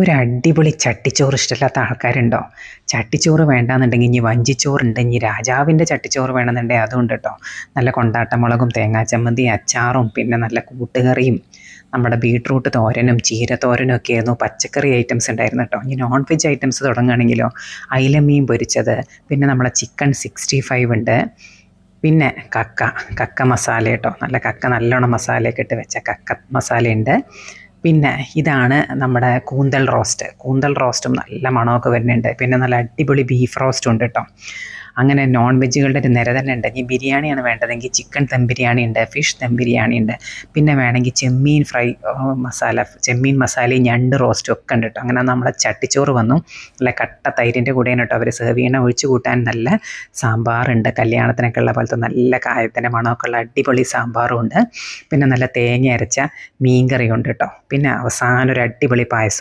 ഒരു അടിപൊളി ചട്ടിച്ചോറ് ഇഷ്ടമില്ലാത്ത ആൾക്കാരുണ്ടോ? ചട്ടിച്ചോറ് വേണ്ടാന്നുണ്ടെങ്കിൽ ഇനി വഞ്ചിച്ചോറുണ്ട്. ഇനി രാജാവിന്റെ ചട്ടിച്ചോറ് വേണമെന്നുണ്ടെങ്കിൽ ഉണ്ട് കേട്ടോ. നല്ല കൊണ്ടാട്ടമുളകും തേങ്ങാ ചമ്മന്തി അച്ചാറും പിന്നെ നല്ല കൂട്ടുകറിയും. നമ്മുടെ ബീട്രൂട്ട് തോരനും ചീര തോരനും ഒക്കെ ആയിരുന്നു പച്ചക്കറി ഐറ്റംസ് ഉണ്ടായിരുന്നു കേട്ടോ. ഇനി നോൺ വെജ് ഐറ്റംസ് തുടങ്ങുകയാണെങ്കിലോ? അയിലമീൻ പൊരിച്ചത് പിന്നെ നമ്മളെ ചിക്കൻ സിക്സ്റ്റി ഫൈവ് ഉണ്ട്. പിന്നെ കക്ക കക്ക മസാല കേട്ടോ. നല്ല കക്ക നല്ലോണം മസാലയൊക്കെ ഇട്ട് വെച്ച കക്ക മസാലയുണ്ട്. പിന്നെ ഇതാണ് നമ്മുടെ കൂന്തൽ റോസ്റ്റ്. കൂന്തൽ റോസ്റ്റും നല്ല മണമൊക്കെ വരുന്നുണ്ട്. പിന്നെ നല്ല അടിപൊളി ബീഫ് റോസ്റ്റും ഉണ്ട് കേട്ടോ. അങ്ങനെ നോൺ വെജുകളുടെ ഒരു നിര തന്നെ ഉണ്ട്. ഇനി ബിരിയാണിയാണ് വേണ്ടതെങ്കിൽ ചിക്കൻ ദം ബിരിയാണി ഉണ്ട് ഫിഷ് ദം ബിരിയാണി ഉണ്ട്. പിന്നെ വേണമെങ്കിൽ ചെമ്മീൻ ഫ്രൈ മസാല ചെമ്മീൻ മസാലയും ഞണ്ട് റോസ്റ്റും ഒക്കെ ഉണ്ട് കേട്ടോ. അങ്ങനെ നമ്മളെ ചട്ടിച്ചോറ് വന്നു. നല്ല കട്ട തൈരിന്റെ കൂടെയാണ് കേട്ടോ അവർ സെർവ് ചെയ്യണ ഒഴിച്ചു കൂട്ടാൻ നല്ല സാമ്പാറുണ്ട്. കല്യാണത്തിനൊക്കെ ഉള്ള പോലത്തെ നല്ല കായത്തിന്റെ മണമൊക്കെ ഉള്ള അടിപൊളി സാമ്പാറും ഉണ്ട്. പിന്നെ നല്ല തേങ്ങ അരച്ച മീൻകറിയുണ്ട് കേട്ടോ. പിന്നെ അവസാനം ഒരു അടിപൊളി പായസം.